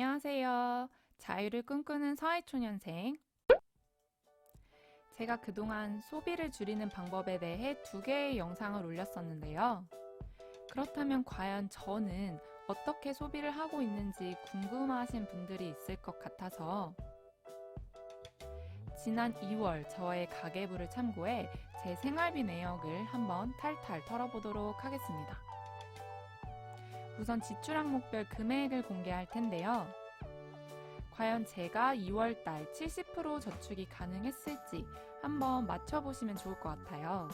안녕하세요. 자유를 꿈꾸는 사회초년생. 제가 그동안 소비를 줄이는 방법에 대해 두 개의 영상을 올렸었는데요. 그렇다면 과연 저는 어떻게 소비를 하고 있는지 궁금하신 분들이 있을 것 같아서 지난 2월 저의 가계부를 참고해 제 생활비 내역을 한번 탈탈 털어보도록 하겠습니다. 우선 지출 항목별 금액을 공개할 텐데요. 과연 제가 2월달 70% 저축이 가능했을지 한번 맞춰보시면 좋을 것 같아요.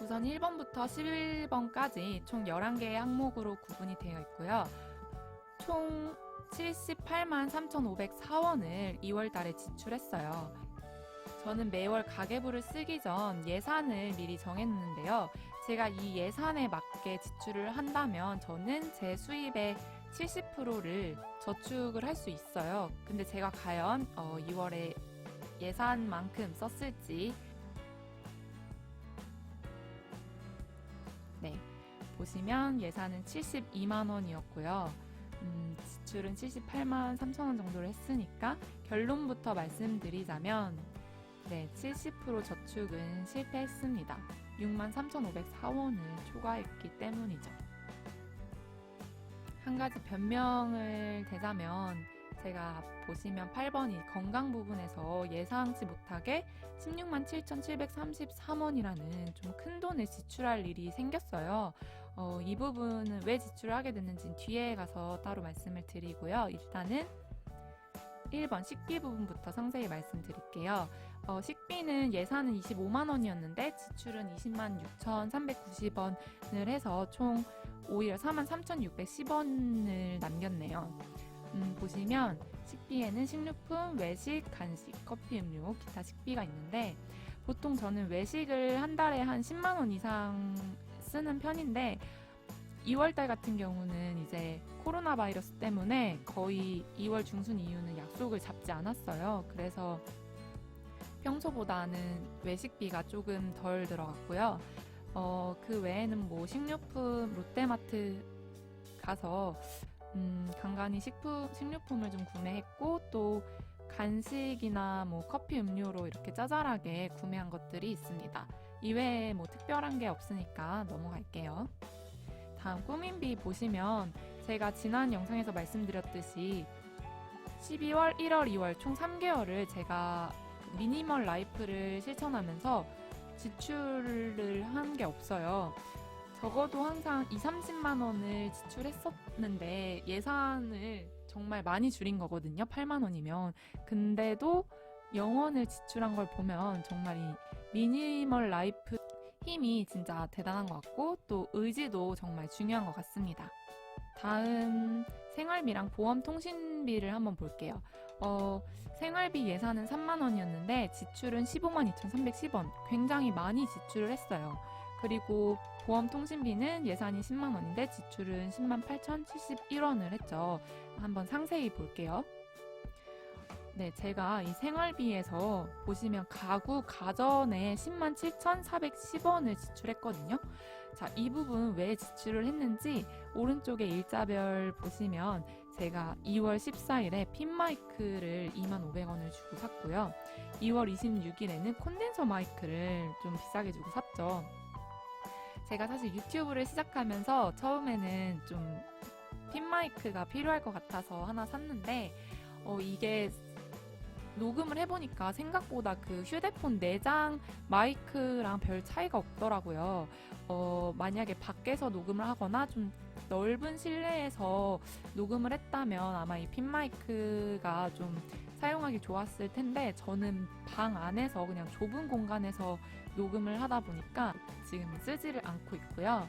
우선 1번부터 11번까지 총 11개의 항목으로 구분이 되어 있고요. 총 78만 3,504원을 2월 달에 지출했어요. 저는 매월 가계부를 쓰기 전 예산을 미리 정했는데요. 제가 이 예산에 맞게 지출을 한다면 저는 제 수입의 70%를 저축을 할 수 있어요. 근데 제가 과연 어, 2월에 예산만큼 썼을지 네 보시면 예산은 72만 원이었고요. 음, 지출은 78만 3천 원 정도를 했으니까 결론부터 말씀드리자면 네, 70% 저축은 실패했습니다. 63,504원을 초과했기 때문이죠. 한 가지 변명을 대자면 제가 보시면 8번이 건강 부분에서 예상치 못하게 16만 7,733원이라는 좀 큰 돈을 지출할 일이 생겼어요. 어, 이 부분은 왜 지출을 하게 됐는지 뒤에 가서 따로 말씀을 드리고요. 일단은 1번 식비 부분부터 상세히 말씀드릴게요. 어, 식비는 예산은 25만 원이었는데 지출은 20만 6,390원을 해서 총 오히려 4만 3,610원을 남겼네요. 음, 보시면 식비에는 식료품, 외식, 간식, 커피, 음료, 기타 식비가 있는데 보통 저는 외식을 한 달에 한 10만 원 이상 쓰는 편인데 2월달 같은 경우는 이제 코로나 바이러스 때문에 거의 2월 중순 이후는 약속을 잡지 않았어요. 그래서 평소보다는 외식비가 조금 덜 들어갔고요. 어, 그 외에는 뭐 식료품, 롯데마트 가서 음, 간간히 식품, 식료품을 좀 구매했고 또 간식이나 뭐 커피, 음료로 이렇게 짜잘하게 구매한 것들이 있습니다. 이외에 뭐 특별한 게 없으니까 넘어갈게요. 다음 꾸민비 보시면 제가 지난 영상에서 말씀드렸듯이 12월, 1월, 2월 총 3개월을 제가 미니멀 라이프를 실천하면서 지출을 한 게 없어요. 적어도 항상 2, 30만 원을 지출했었는데 예산을 정말 많이 줄인 거거든요. 8만 원이면. 근데도 영원을 지출한 걸 보면 정말 이 미니멀 라이프 힘이 진짜 대단한 것 같고 또 의지도 정말 중요한 것 같습니다. 다음 생활비랑 보험 통신비를 한번 볼게요. 어, 생활비 예산은 3만 원이었는데 지출은 15만 2,310원. 굉장히 많이 지출을 했어요. 그리고 보험 통신비는 예산이 10만 원인데 지출은 10만 8,071원을 했죠. 한번 상세히 볼게요. 네, 제가 이 생활비에서 보시면 가구 가전에 10만 7,410원을 지출했거든요. 자, 이 부분 왜 지출을 했는지 오른쪽에 일자별 보시면 제가 2월 14일에 핀 마이크를 2만 500원을 주고 샀고요. 2월 26일에는 콘덴서 마이크를 좀 비싸게 주고 샀죠. 제가 사실 유튜브를 시작하면서 처음에는 좀 핀 마이크가 필요할 것 같아서 하나 샀는데 어, 이게 녹음을 해보니까 생각보다 그 휴대폰 내장 마이크랑 별 차이가 없더라고요. 어, 만약에 밖에서 녹음을 하거나 좀 넓은 실내에서 녹음을 했다면 아마 이 핀 마이크가 좀 사용하기 좋았을 텐데 저는 방 안에서 그냥 좁은 공간에서 녹음을 하다 보니까 지금 쓰지를 않고 있고요.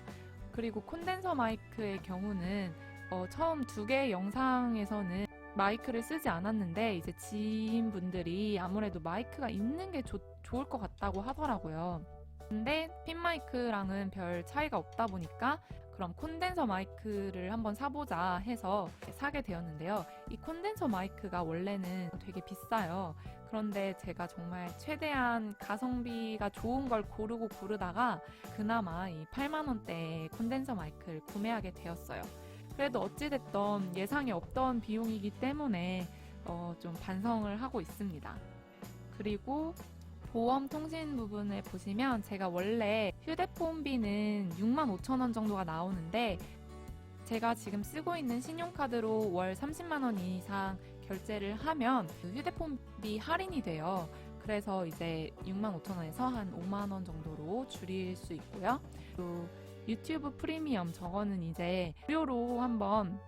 그리고 콘덴서 마이크의 경우는 어, 처음 두 개의 영상에서는 마이크를 쓰지 않았는데 이제 지인분들이 아무래도 마이크가 있는 게 좋, 좋을 것 같다고 하더라고요. 근데 핀 마이크랑은 별 차이가 없다 보니까 그럼 콘덴서 마이크를 한번 사보자 해서 사게 되었는데요. 이 콘덴서 마이크가 원래는 되게 비싸요. 그런데 제가 정말 최대한 가성비가 좋은 걸 고르고 고르다가 그나마 이 8만원대의 콘덴서 마이크를 구매하게 되었어요. 그래도 어찌됐던 예상이 없던 비용이기 때문에 어, 좀 반성을 하고 있습니다. 그리고 보험 통신 부분을 보시면 제가 원래 휴대폰비는 6만 5천 원 정도가 나오는데 제가 지금 쓰고 있는 신용카드로 월 30만 원 이상 결제를 하면 그 휴대폰비 할인이 돼요. 그래서 이제 6만 5천 원에서 한 5만 원 정도로 줄일 수 있고요. 또 유튜브 프리미엄 저거는 이제 무료로 한번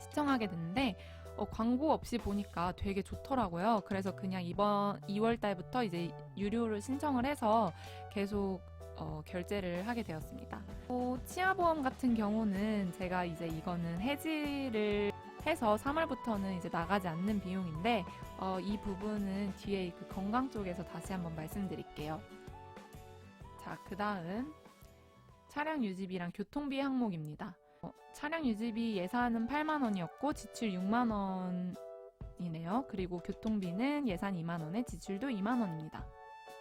시청하게 됐는데 어, 광고 없이 보니까 되게 좋더라고요. 그래서 그냥 이번 2월 달부터 이제 유료를 신청을 해서 계속 어, 결제를 하게 되었습니다. 또 치아보험 같은 경우는 제가 이제 이거는 해지를 해서 3월부터는 이제 나가지 않는 비용인데 어, 이 부분은 뒤에 그 건강 쪽에서 다시 한번 말씀드릴게요. 자, 그 다음 차량 유지비랑 교통비 항목입니다. 어, 차량 유지비 예산은 8만 원이었고 지출 6만 원이네요. 그리고 교통비는 예산 2만 원에 지출도 2만 원입니다.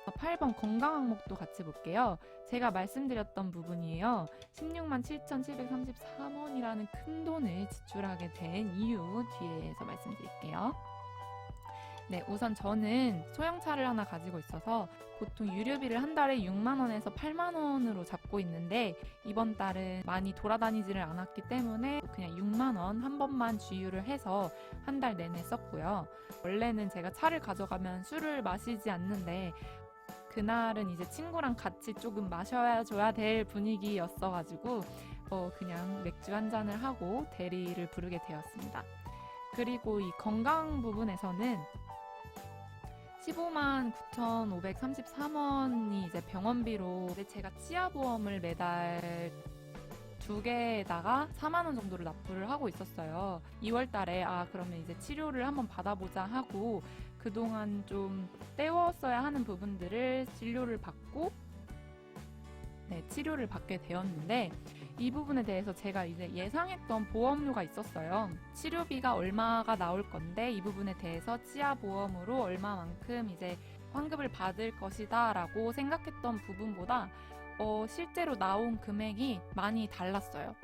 8번 건강 항목도 같이 볼게요. 제가 말씀드렸던 부분이에요. 16만 7,733원이라는 큰 돈을 지출하게 된 이유 뒤에서 말씀드릴게요. 네, 우선 저는 소형차를 하나 가지고 있어서 보통 유료비를 한 달에 6만 원에서 8만 원으로 잡고 있는데 이번 달은 많이 돌아다니지를 않았기 때문에 그냥 6만 원 한 번만 주유를 해서 한 달 내내 썼고요. 원래는 제가 차를 가져가면 술을 마시지 않는데 그날은 이제 친구랑 같이 조금 마셔야 줘야 될 분위기였어가지고 어 그냥 맥주 한 잔을 하고 대리를 부르게 되었습니다. 그리고 이 건강 부분에서는 15만 9,533원이 이제 병원비로 근데 제가 치아보험을 매달 두 개에다가 4만 원 정도를 납부를 하고 있었어요. 2월 달에 아 그러면 이제 치료를 한번 받아보자 하고 그동안 좀 때웠어야 하는 부분들을 진료를 받고 네, 치료를 받게 되었는데 이 부분에 대해서 제가 이제 예상했던 보험료가 있었어요. 치료비가 얼마가 나올 건데 이 부분에 대해서 치아 보험으로 얼마만큼 이제 환급을 받을 것이다라고 생각했던 부분보다 어, 실제로 나온 금액이 많이 달랐어요.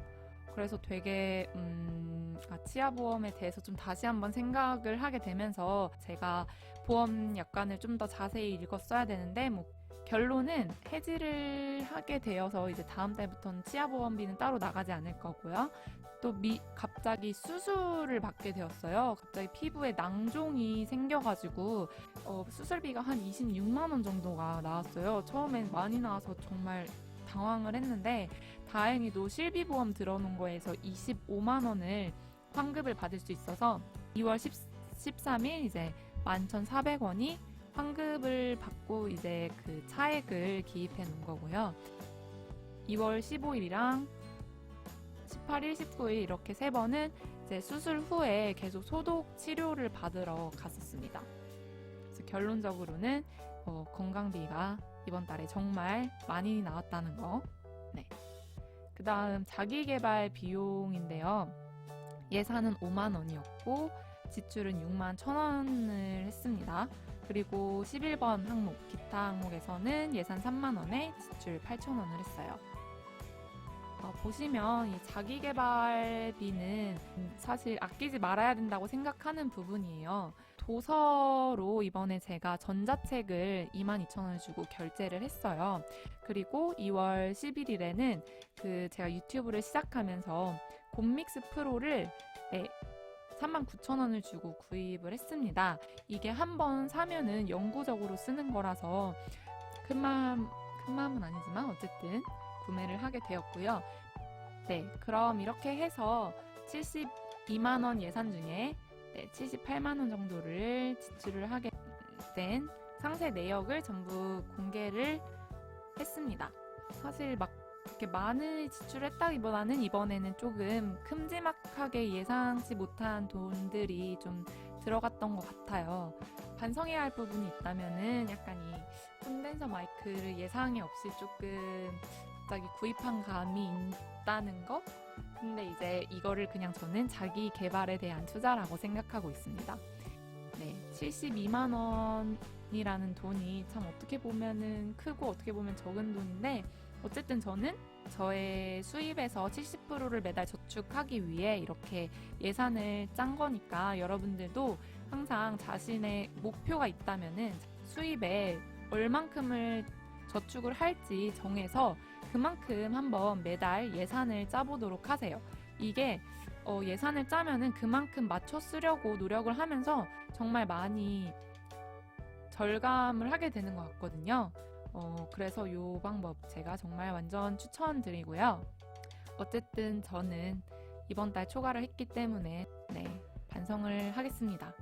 그래서 되게 음, 아, 치아 보험에 대해서 좀 다시 한번 생각을 하게 되면서 제가 보험 약관을 좀 더 자세히 읽었어야 되는데 뭐 결론은 해지를 하게 되어서 이제 다음 달부터는 치아 보험비는 따로 나가지 않을 거고요. 또 미, 갑자기 수술을 받게 되었어요. 갑자기 피부에 낭종이 생겨가지고 어, 수술비가 한 26만 원 정도가 나왔어요. 처음엔 많이 나와서 정말 당황을 했는데 다행히도 실비보험 들어놓은 거에서 25만 원을 환급을 받을 수 있어서 2월 10, 13일 이제 11,400원이 환급을 받고 이제 그 차액을 기입해 놓은 거고요. 2월 15일이랑 18일, 19일 이렇게 세 번은 이제 수술 후에 계속 소독 치료를 받으러 갔었습니다. 그래서 결론적으로는 어, 건강비가 이번 달에 정말 많이 나왔다는 거. 네. 그 다음 자기개발 비용인데요. 예산은 5만 원이었고 지출은 6만 1천 원을 했습니다. 그리고 11번 항목 기타 항목에서는 예산 3만 원에 지출 8천 원을 했어요. 어, 보시면 이 자기개발비는 사실 아끼지 말아야 된다고 생각하는 부분이에요. 도서로 이번에 제가 전자책을 22,000원 주고 결제를 했어요. 그리고 2월 11일에는 그 제가 유튜브를 시작하면서 곰믹스 프로를 네, 39,000원을 주고 구입을 했습니다. 이게 한 번 사면은 영구적으로 쓰는 거라서 큰 마음, 큰 마음은 아니지만 어쨌든 구매를 하게 되었고요. 네, 그럼 이렇게 해서 72만원 예산 중에 네, 78만 원 정도를 지출을 하게 된 상세 내역을 전부 공개를 했습니다. 사실 막 그렇게 많은 지출을 했다기보다는 이번에는 조금 큼지막하게 예상치 못한 돈들이 좀 들어갔던 것 같아요. 반성해야 할 부분이 있다면은 약간 이 콘덴서 마이크를 예상이 없이 조금 갑자기 구입한 감이 있다는 거? 근데 이제 이거를 그냥 저는 자기 개발에 대한 투자라고 생각하고 있습니다. 네, 72만 원이라는 돈이 참 어떻게 보면은 크고 어떻게 보면 적은 돈인데 어쨌든 저는 저의 수입에서 70%를 매달 저축하기 위해 이렇게 예산을 짠 거니까 여러분들도 항상 자신의 목표가 있다면은 수입에 얼만큼을 저축을 할지 정해서 그만큼 한번 매달 예산을 짜보도록 하세요. 이게 어, 예산을 짜면은 그만큼 맞춰 쓰려고 노력을 하면서 정말 많이 절감을 하게 되는 것 같거든요. 어, 그래서 이 방법 제가 정말 완전 추천드리고요. 어쨌든 저는 이번 달 초과를 했기 때문에 네, 반성을 하겠습니다.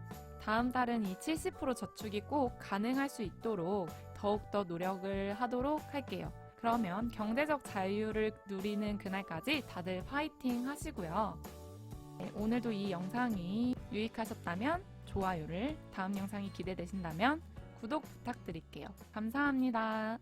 다음 달은 이 70% 저축이 꼭 가능할 수 있도록 더욱더 노력을 하도록 할게요. 그러면 경제적 자유를 누리는 그날까지 다들 파이팅 하시고요. 네, 오늘도 이 영상이 유익하셨다면 좋아요를, 다음 영상이 기대되신다면 구독 부탁드릴게요. 감사합니다.